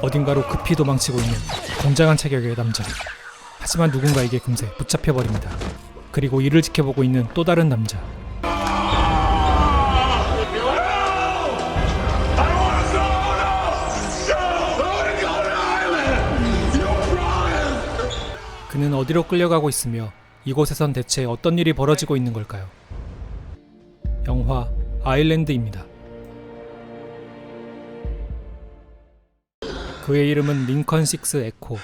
어딘가로 급히 도망치고 있는 공장한 체격의 남자. 하지만 누군가에게 금세 붙잡혀 버립니다. 그리고 이를 지켜보고 있는 또 다른 남자. 그는 어디로 끌려가고 있으며 이곳에선 대체 어떤 일이 벌어지고 있는 걸까요? 영화 아일랜드입니다. 그의 이름은 링컨 식스 에코.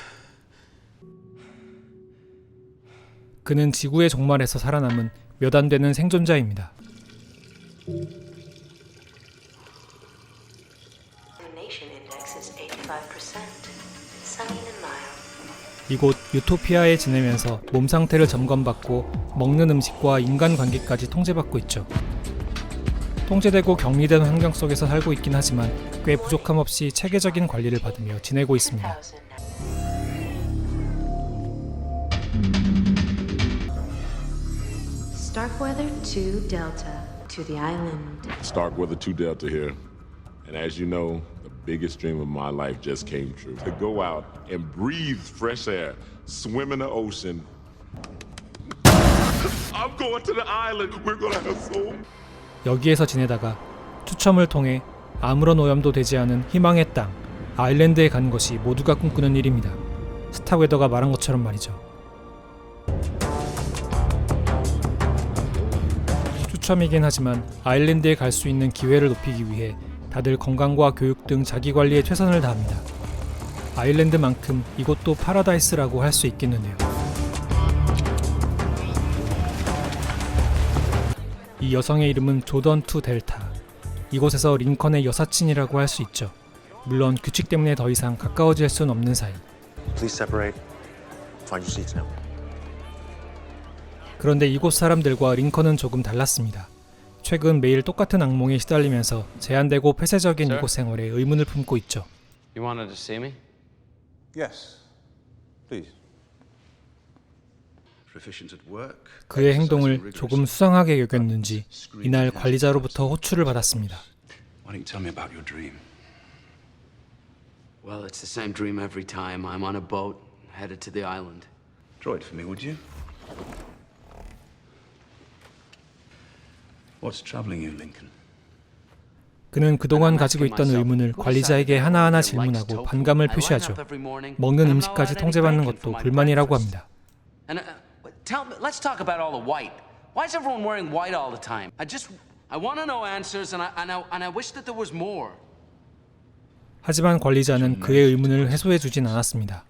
그는 지구의 종말에서 살아남은 몇 안 되는 생존자입니다. Nation index is 85%. Sunny and mild. 이곳 유토피아에 지내면서 몸 상태를 점검받고 먹는 음식과 인간 관계까지 통제받고 있죠. 통제되고 격리된 환경 속에서 살고 있긴 하지만 꽤 부족함 없이 체계적인 관리를 받으며 지내고 있습니다. 10,000. Starkweather 2 Delta to the island. Starkweather 2 Delta here. And as you know, the biggest dream of my life just came true. To go out and breathe fresh air, swim in the ocean. I'm going to the island. We're gonna have so 여기에서 지내다가 추첨을 통해 아무런 오염도 되지 않은 희망의 땅 아일랜드에 간 것이 모두가 꿈꾸는 일입니다. 스타웨더가 말한 것처럼 말이죠. 추첨이긴 하지만 아일랜드에 갈 수 있는 기회를 높이기 위해 다들 건강과 교육 등 자기 관리에 최선을 다합니다. 아일랜드만큼 이곳도 파라다이스라고 할 수 있겠는데요. 이 여성의 이름은 조던 투 델타. 이곳에서 링컨의 여사친이라고 할 수 있죠. 물론 규칙 때문에 더 이상 가까워질 수는 없는 사이. Please separate. Find your seats now. 그런데 이곳 사람들과 링컨은 조금 달랐습니다. 최근 매일 똑같은 악몽에 시달리면서 제한되고 폐쇄적인 Sir? 이곳 생활에 의문을 품고 있죠. You wanted to see me? Yes. Please. 그의 행동을 조금 수상하게 여겼는지 이날 관리자로부터 호출을 받았습니다. Why don't you tell me about your dream? Well, it's the same dream every time. I'm on a boat headed to the island. Draw it for me, would you? What's troubling you, Lincoln? 그는 그동안 가지고 있던 의문을 관리자에게 하나하나 질문하고 반감을 표시하죠. 먹는 음식까지 통제받는 것도 불만이라고 합니다. And uh, tell me, let's talk about all the white. Why is everyone wearing white all the time? I just, I want to know answers, and I, and I, and I wish that there was more. 하지만 관리자는 그의 의문을 해소해 주진 않았습니다.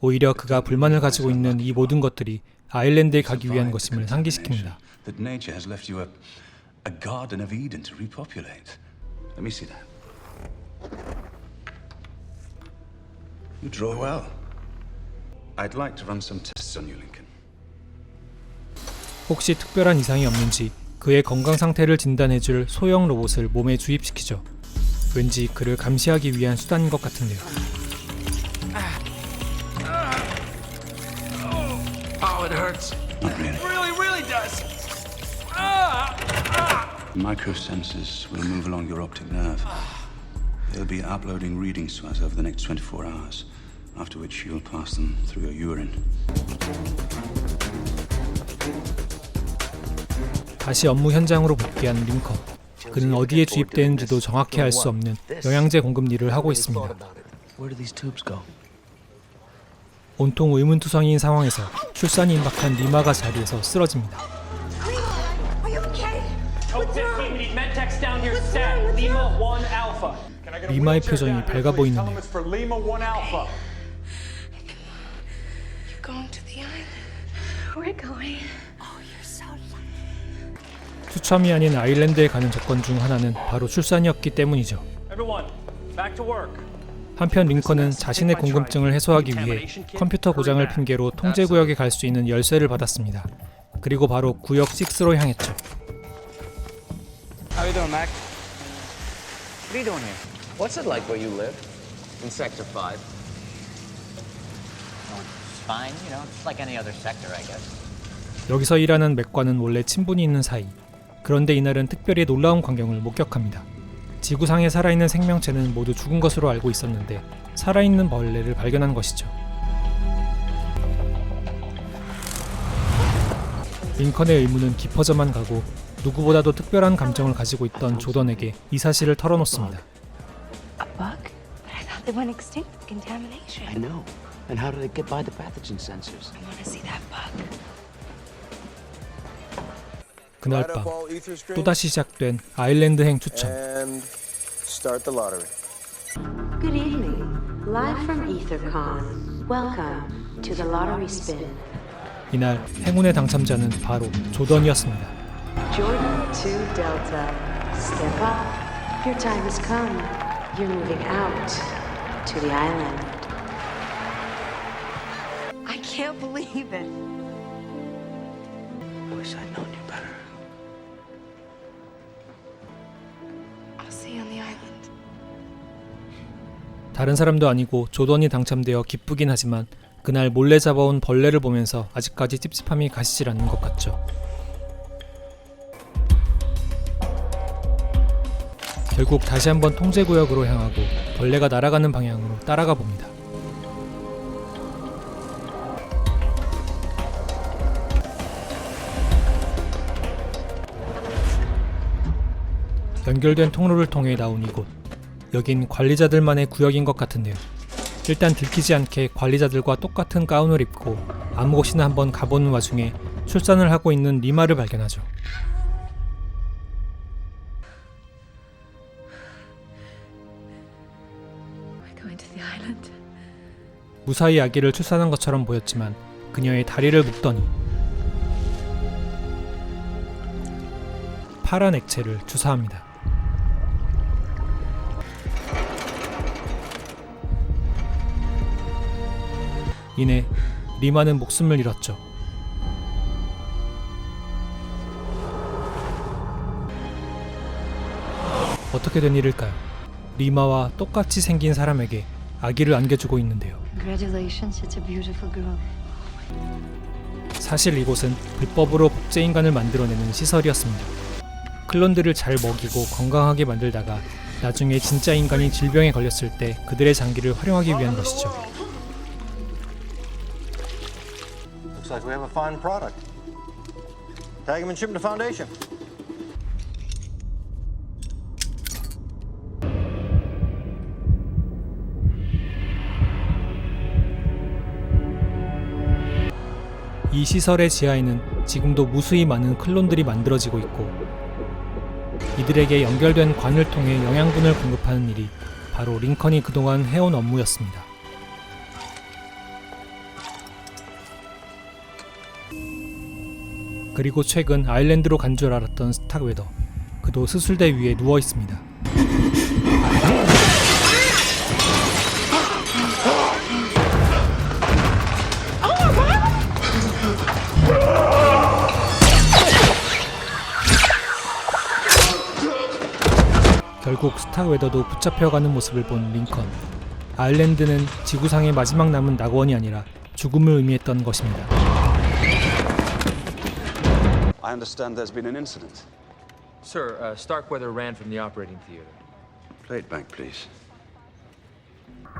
오히려 그가 불만을 가지고 있는 이 모든 것들이 아일랜드에 가기 위한 것임을 상기시킵니다. That nature has left you a, a garden of Eden to repopulate. Let me see that. You draw well. I'd like to run some tests on you, Lincoln. 혹시 특별한 이상이 없는지 그의 건강 상태를 진단해줄 소형 로봇을 몸에 주입시키죠. 왠지 그를 감시하기 위한 수단인 것 같은데요. Oh, it hurts. Not really. Really, really does. Micro sensors will move along your optic nerve. They'll be uploading readings to us over the next 24 hours, after which you'll pass them through your urine. 다시 업무 현장으로 복귀한 링컨. 그는 어디에 주입되는지도 정확히 알 수 없는 영양제 공급 일을 하고 있습니다. 온통 의문투성이인 상황에서 출산이 임박한 리마가 자리에서 쓰러집니다. We need medtechs down here stat. Lima 1 Alpha. 리마의 표정이 밝아 보이는데 추첨이 아닌 아일랜드에 가는 조건 중 하나는 바로 출산이었기 때문이죠. 한편 링컨은 자신의 궁금증을 해소하기 위해 컴퓨터 고장을 핑계로 통제 구역에 갈 수 있는 열쇠를 받았습니다. 그리고 바로 구역 6로 향했죠. How you doing, Mac? What are you doing here? What's it like where you live? In Sector 5? Oh, it's fine, you know, it's like any other sector, I guess. 여기서 일하는 맥과는 원래 친분이 있는 사이. 그런데 이날은 특별히 놀라운 광경을 목격합니다. 지구상에 살아있는 생명체는 모두 죽은 것으로 알고 있었는데 살아있는 벌레를 발견한 것이죠. 링컨의 의문은 깊어져만 가고 누구보다도 특별한 감정을 가지고 있던 조던에게 이 사실을 털어놓습니다. A bug? But I thought they went extinct with contamination. I know. And how did it get by the pathogen sensors? I want to see that bug. 그날 밤 또다시 시작된 아일랜드행 lottery. Good evening. Live from EtherCon. Welcome to the lottery spin. 이날 행운의 당첨자는 바로 조던이었습니다. Jordan 2 Delta. Step up. Your time has come. You're moving out to the island. I can't believe it. 다른 사람도 아니고 조던이 당첨되어 기쁘긴 하지만 그날 몰래 잡아온 벌레를 보면서 아직까지 찝찝함이 가시질 않는 것 같죠. 결국 다시 한번 통제구역으로 향하고 벌레가 날아가는 방향으로 따라가 봅니다. 연결된 통로를 통해 나온 이곳. 여긴 관리자들만의 구역인 것 같은데요. 일단 들키지 않게 관리자들과 똑같은 가운을 입고 아무 곳이나 한번 가보는 와중에 출산을 하고 있는 리마를 발견하죠. 무사히 아기를 출산한 것처럼 보였지만 그녀의 다리를 묶더니 파란 액체를 주사합니다. 이내 리마는 목숨을 잃었죠. 어떻게 된 일일까요? 리마와 똑같이 생긴 사람에게 아기를 안겨주고 있는데요. 사실 이곳은 불법으로 복제 인간을 만들어내는 시설이었습니다. 클론들을 잘 먹이고 건강하게 만들다가 나중에 진짜 인간이 질병에 걸렸을 때 그들의 장기를 활용하기 위한 것이죠. Like we have a fine product. Tag him and ship him to Foundation. 이 시설의 지하에는 지금도 무수히 많은 클론들이 만들어지고 있고 이들에게 연결된 관을 통해 영양분을 공급하는 일이 바로 링컨이 그동안 해온 업무였습니다. 그리고 최근 아일랜드로 간 줄 알았던 스탁웨더 그도 수술대 위에 누워 있습니다. 결국 스타웨더도 붙잡혀가는 모습을 본 링컨. 아일랜드는 지구상의 마지막 남은 낙원이 아니라 죽음을 의미했던 것입니다. I understand there's been an incident. Sir, uh, Starkweather ran from the operating theater. Play it back, please.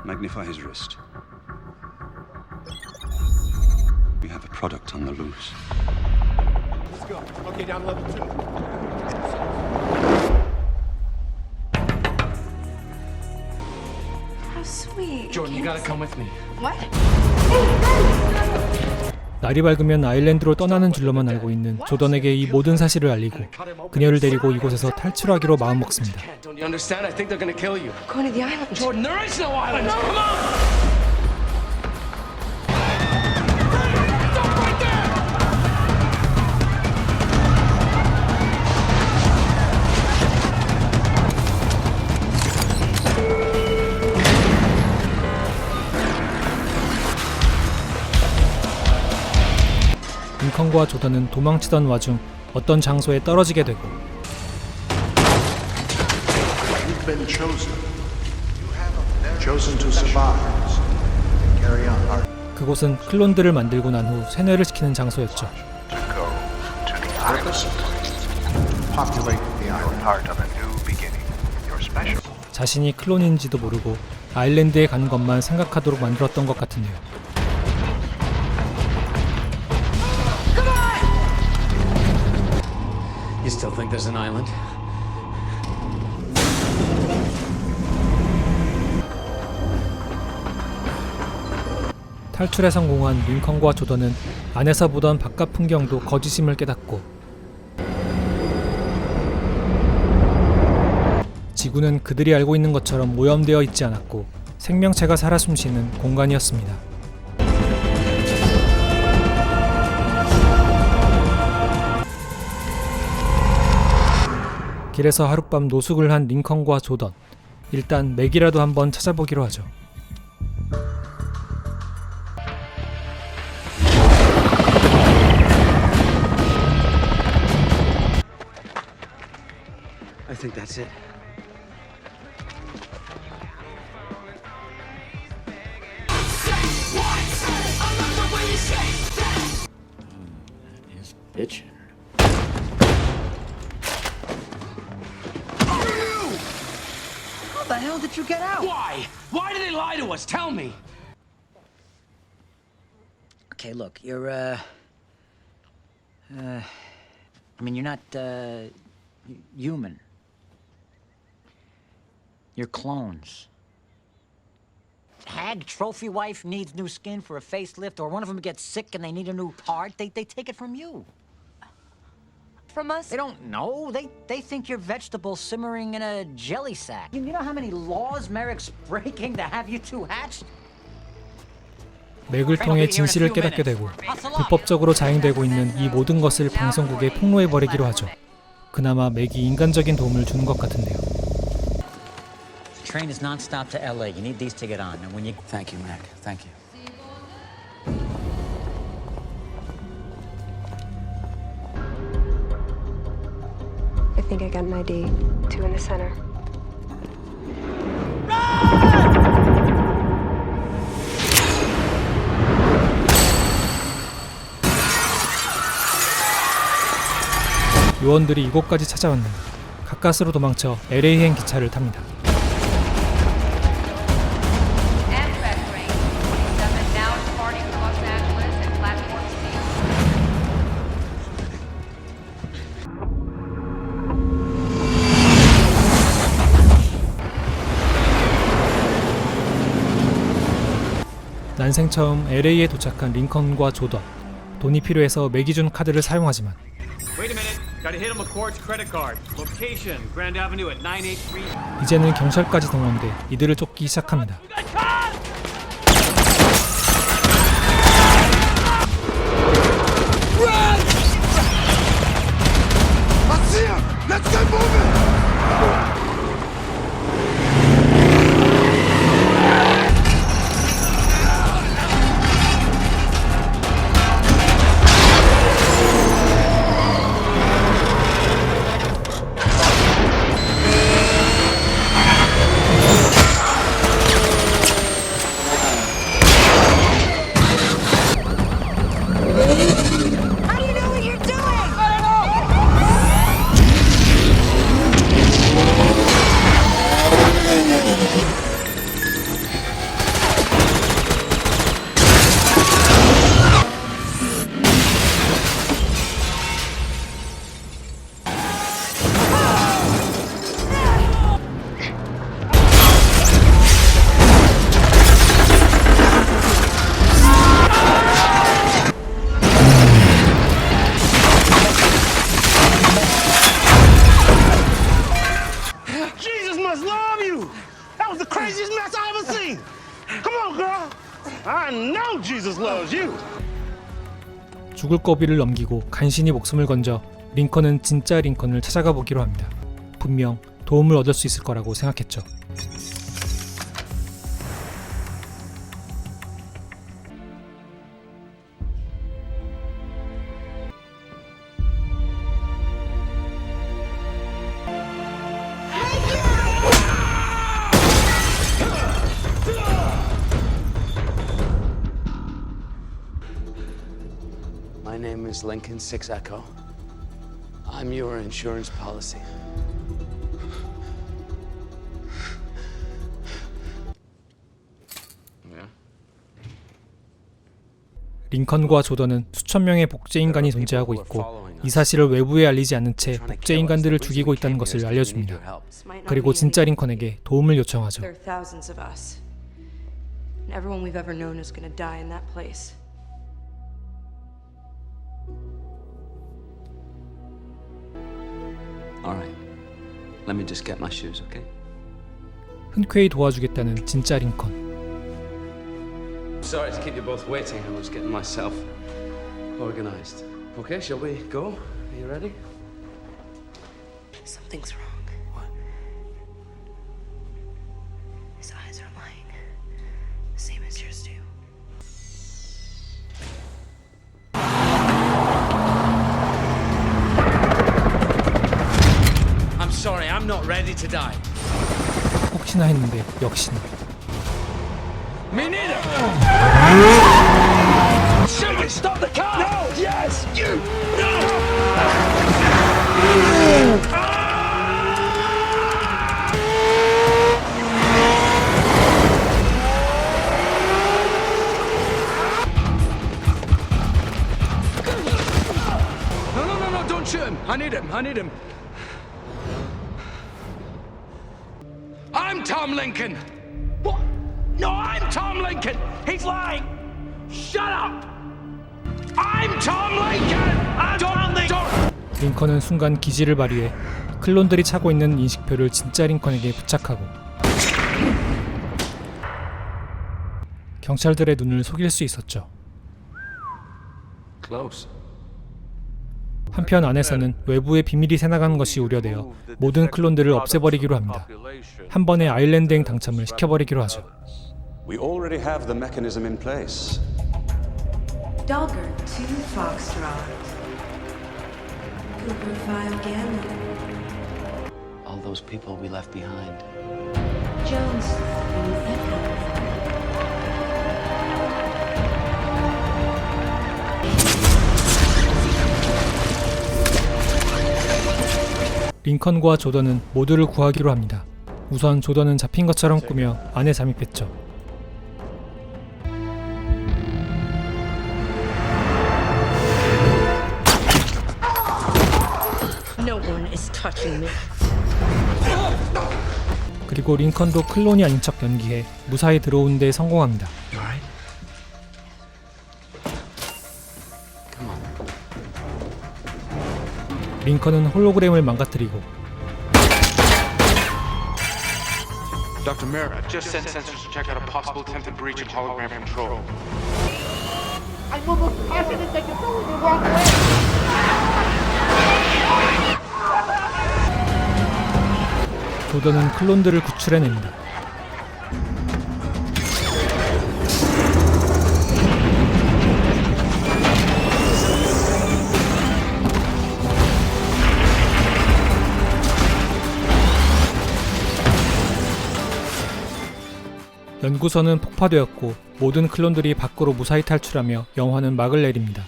Magnify his wrist. We have a product on the loose. Let's go. Okay, down level two. How sweet. Jordan, you gotta come with me. What? 날이 밝으면 아일랜드로 떠나는 줄로만 알고 있는 조던에게 이 모든 사실을 알리고 그녀를 데리고 이곳에서 탈출하기로 마음먹습니다. 링컨과 조던은 도망치던 와중 어떤 장소에 떨어지게 되고 You've been chosen. Chosen to survive. Carry on. Our 그곳은 클론들을 만들고 난 후 세뇌를 시키는 장소였죠. to go to the island. Populate the island. Part of a new beginning. Your 자신이 클론인지도 모르고 아일랜드에 가는 것만 생각하도록 만들었던 것 같은데요. You still think there's an island? 탈출에 성공한 링컨과 조던은 안에서 보던 바깥 풍경도 거짓임을 깨닫고 지구는 그들이 알고 있는 것처럼 오염되어 있지 않았고 생명체가 살아 숨쉬는 공간이었습니다. 길에서 하룻밤 노숙을 한 링컨과 조던. 일단 맥이라도 한번 찾아보기로 하죠. I think that's it. Lie? Tell me. Okay, look, you're, uh. Uh. I mean, you're not, uh. h- human. You're clones. Hag trophy wife needs new skin for a facelift, or one of them gets sick and they need a new heart, they, they take it from you. From us? They don't know. They they think you're vegetables simmering in a jelly sack. You, you know how many laws Merrick's breaking to have you two hatched? 맥을 통해 진실을 깨닫게 되고 불법적으로 자행되고 있는 이 모든 것을 방송국에 폭로해 버리기로 하죠. 그나마 맥이 인간적인 도움을 주는 것 같은데요. Train is nonstop to LA. You need these to get on. And when you Thank you, Mac. Thank you. Got an ID. Two in the center. 요원들이 이곳까지 찾아왔는데 가까스로 도망쳐 LA행 기차를 tab니다. 난생 처음 LA에 도착한 링컨과 조던. 돈이 필요해서 맥이 준 카드를 사용하지만 Wait a minute. Gotta hit a McCord's credit card. Location, Grand Avenue at 983. 이제는 경찰까지 동원돼 이들을 쫓기 시작합니다. 죽을 고비를 넘기고 간신히 목숨을 건져 링컨은 진짜 링컨을 찾아가 보기로 합니다. 분명 도움을 얻을 수 있을 거라고 생각했죠. Lincoln 6 Echo. I'm your insurance policy. 링컨과 조던은 수천 명의 복제 인간이 존재하고 있고 이 사실을 외부에 알리지 않은 채 복제 인간들을 죽이고 있다는 것을 알려줍니다. 그리고 진짜 링컨에게 도움을 요청하죠. Everyone we've ever known is going to die in that place. All right. Let me just get my shoes, okay? 흔쾌히 도와주겠다는 진짜 링컨. Sorry to keep you both waiting. I was getting myself organized. Okay, shall we go? Are you ready? Something's wrong. I'm not ready to die. 혹시나 했는데 역시나. Me neither! Shoot it! Stop the car! No! Yes! You! No! No, no, no, no, don't shoot him! I need him, I need him. Lincoln! What? No, I'm Tom Lincoln! He's lying! Shut up! I'm Tom Lincoln! I'm Tom Lincoln! 링컨은 순간 기지를 발휘해 클론들이 차고 있는 인식표를 진짜 링컨에게 부착하고 경찰들의 눈을 속일 수 있었죠. Close. 한편 안에서는 외부의 비밀이 새나가는 것이 우려되어 모든 클론들을 없애버리기로 합니다. 한 번에 아일랜드행 당첨을 시켜버리기로 하죠. We already have the mechanism in place. Dogger 2 Foxtrot. Cooper 5 Gamma. All those people we left behind. Jones 링컨과 조던은 모두를 구하기로 합니다. 우선 조던은 잡힌 것처럼 꾸며 안에 잠입했죠. 그리고 링컨도 클론이 아닌 척 연기해 무사히 들어온 데 성공합니다. 링컨은 홀로그램을 망가뜨리고 Dr. Mara, just sent sensors to check out a possible attempted breach of hologram control. I'm almost positive that you're going the wrong way. 조던은 클론들을 구출해냅니다. 연구소는 폭파되었고 모든 클론들이 밖으로 무사히 탈출하며 영화는 막을 내립니다.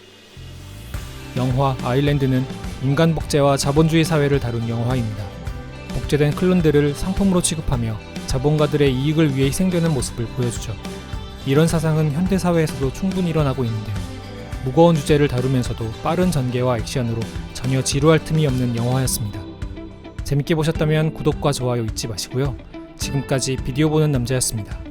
영화 아일랜드는 인간 복제와 자본주의 사회를 다룬 영화입니다. 복제된 클론들을 상품으로 취급하며 자본가들의 이익을 위해 희생되는 모습을 보여주죠. 이런 사상은 현대 사회에서도 충분히 일어나고 있는데요. 무거운 주제를 다루면서도 빠른 전개와 액션으로 전혀 지루할 틈이 없는 영화였습니다. 재밌게 보셨다면 구독과 좋아요 잊지 마시고요. 지금까지 비디오 보는 남자였습니다.